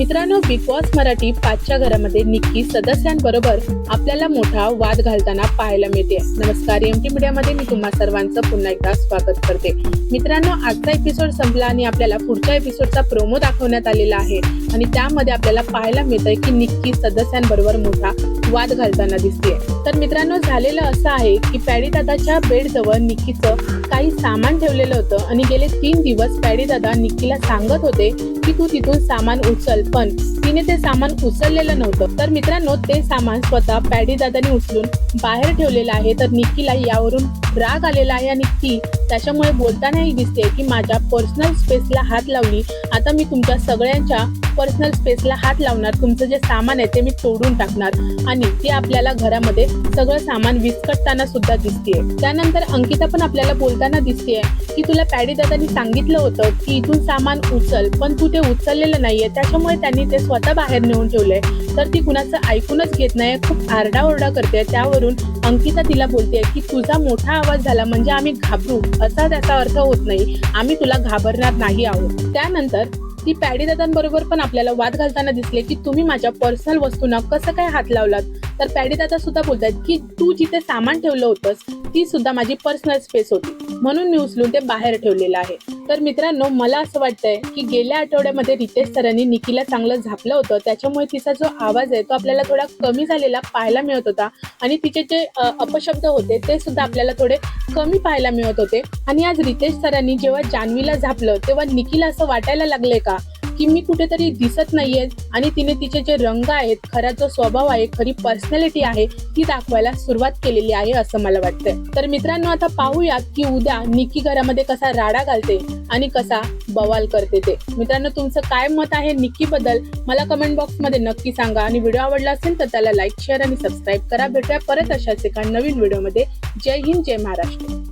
मित्रांनो big boss Marathi पाचच्या घरामध्ये निक्की सदस्यांबरोबर आपल्याला मोठा वाद घालताना पाहायला मिळते. नमस्कार एम टी मीडियामध्ये मी तुम्हा सर्वांचं पुन्हा एकदा स्वागत करते. मित्रांनो आजचा एपिसोड संपला आणि आपल्याला पुढच्या एपिसोडचा प्रोमो दाखवण्यात आलेला आहे. आणि त्यामध्ये आपल्याला पाहायला मिळतंय की निक्की सदस्यांबरोबर मोठा वाद घालताना दिसते तर मित्रांनो झालेलं असं आहे की पॅडी दादाच्या बेडजवळ निक्कीचं काही सामान ठेवलेलं होतं आणि गेले तीन दिवस पॅडी दादा निक्कीला सांगत होते की तू तिथून सामान उचल. पण तिने ते सामान उचललेलं नव्हतं. तर मित्रांनो ते सामान स्वतः पॅडी दादाने उचलून बाहेर ठेवलेलं आहे. तर निक्कीला यावरून राग आलेला आहे आणि ती त्याच्यामुळे बोलतानाही दिसते की माझ्या पर्सनल स्पेसला हात लावली. आता मी तुमच्या सगळ्यांच्या पर्सनल स्पेसला हात लावणार. तुमचं जे सामान आहे ते मी तोडून टाकणार. आणि ती आपल्याला घरामध्ये सगळं सामान विस्कटताना सुद्धा दिसतेय. त्यानंतर अंकिता पण आपल्याला बोलताना दिसतेय की तुला पॅडी दादानी सांगितलं होतं की इथून सामान उचल पण तू ते उचललेलं नाहीये. त्याच्यामुळे त्यांनी ते स्वतः बाहेर नेऊन ठेवलंय. तर ती कुणाचं ऐकूनच घेत नाही खूप आरडाओरडा करते त्यावरून अंकिता तिला बोलते की तुझा मोठा आवाज झाला म्हणजे आम्ही घाबरू. असा त्याचा अर्थ होत नाही. आम्ही तुला घाबरणार नाही आहोत. त्यानंतर ती पॅडी दादांबरोबर पण आपल्याला वाद घालताना दिसले की तुम्ही माझ्या पर्सनल वस्तूंना कसं काय हात लावलात? तर पॅडी दादा सुद्धा बोलतात की तू जिथे सामान ठेवलं होतंस ती सुद्धा माझी पर्सनल स्पेस होती. म्हणून मी उचलून ते बाहेर ठेवलेलं आहे. तर मित्रांनो मला असं वाटतंय की गेल्या आठवड्यामध्ये रितेश सरांनी निकीला चांगलं झापलं होतं. त्याच्यामुळे तिचा जो आवाज आहे तो आपल्याला थोडा कमी झालेला पाहायला मिळत होता. आणि तिचे जे अपशब्द होते ते सुद्धा आपल्याला थोडे कमी पाहायला मिळत होते. आणि आज रितेश सरांनी जेव्हा जान्हवीला झापलं तेव्हा निकीला असं वाटायला लागले का? की मी कुठेतरी दिसत नाहीये आणि तिने तिचे जे रंग आहेत खरा जो स्वभाव आहे खरी पर्सनॅलिटी आहे ती दाखवायला सुरुवात केलेली आहे असं मला वाटतंय. तर मित्रांनो आता पाहूयात की उद्या निकी घरामध्ये कसा राडा घालते आणि कसा बवाल करते ते. मित्रांनो तुमचं काय मत आहे निक्की बद्दल मला कमेंट बॉक्समध्ये नक्की सांगा. आणि व्हिडिओ आवडला असेल तर त्याला लाईक शेअर आणि सबस्क्राईब करा. भेटूया परत अशाच एका नवीन व्हिडिओमध्ये. जय हिंद जय महाराष्ट्र.